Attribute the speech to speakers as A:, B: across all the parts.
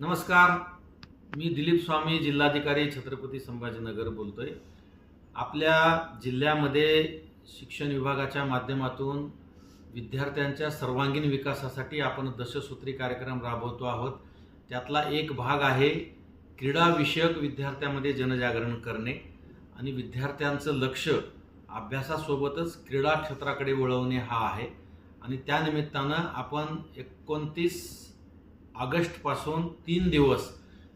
A: नमस्कार. मी दिलीप स्वामी जिल्हाधिकारी छत्रपती संभाजीनगर बोलतोय. आपल्या जिल्ह्यामध्ये शिक्षण विभागाच्या माध्यमातून विद्यार्थ्यांच्या सर्वांगीण विकासासाठी आपण दशसूत्री कार्यक्रम राबवतो आहोत. त्यातला एक भाग आहे क्रीडाविषयक विद्यार्थ्यामध्ये जनजागरण करणे आणि विद्यार्थ्यांचं लक्ष अभ्यासासोबतच क्रीडा क्षेत्राकडे वळवणे हा आहे. आणि त्यानिमित्तानं आपण एकोणतीस ऑगस्टपासून तीन दिवस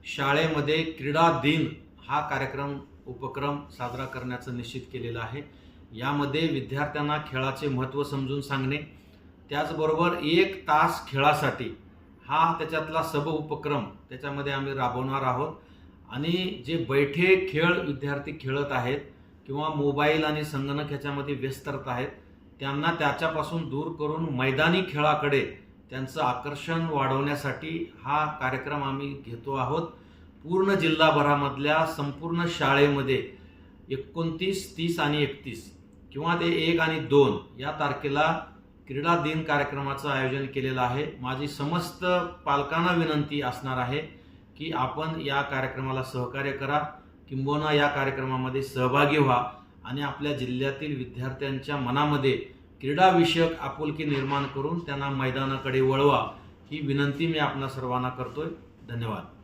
A: शाळेमध्ये क्रीडा दिन हा कार्यक्रम उपक्रम साजरा करण्याचं निश्चित केलेलं आहे. यामध्ये विद्यार्थ्यांना खेळाचे महत्त्व समजून सांगणे त्याचबरोबर एक तास खेळासाठी हा त्याच्यातला सब उपक्रम त्याच्यामध्ये आम्ही राबवणार आहोत. आणि जे बैठे खेळ विद्यार्थी खेळत आहेत किंवा मोबाईल आणि संगणक ह्याच्यामध्ये व्यस्त आहेत त्यांना त्याच्यापासून दूर करून मैदानी खेळाकडे त्यांचं आकर्षण वाढवण्यासाठी हा कार्यक्रम आम्ही घेतो आहोत. पूर्ण जिल्हाभरामधल्या संपूर्ण शाळेमध्ये एकोणतीस तीस आणि एकतीस किंवा ते एक आणि दोन या तारखेला क्रीडा दिन कार्यक्रमाचं आयोजन केलेलं आहे. माझी समस्त पालकांना विनंती असणार आहे की आपण या कार्यक्रमाला सहकार्य करा किंबहुना या कार्यक्रमामध्ये सहभागी व्हा आणि आपल्या जिल्ह्यातील विद्यार्थ्यांच्या मनामध्ये क्रीडाविषयक आपुलकी निर्माण करून त्यांना मैदानाकडे वळवा ही विनंती मी आपणा सर्वांना करतोय. धन्यवाद.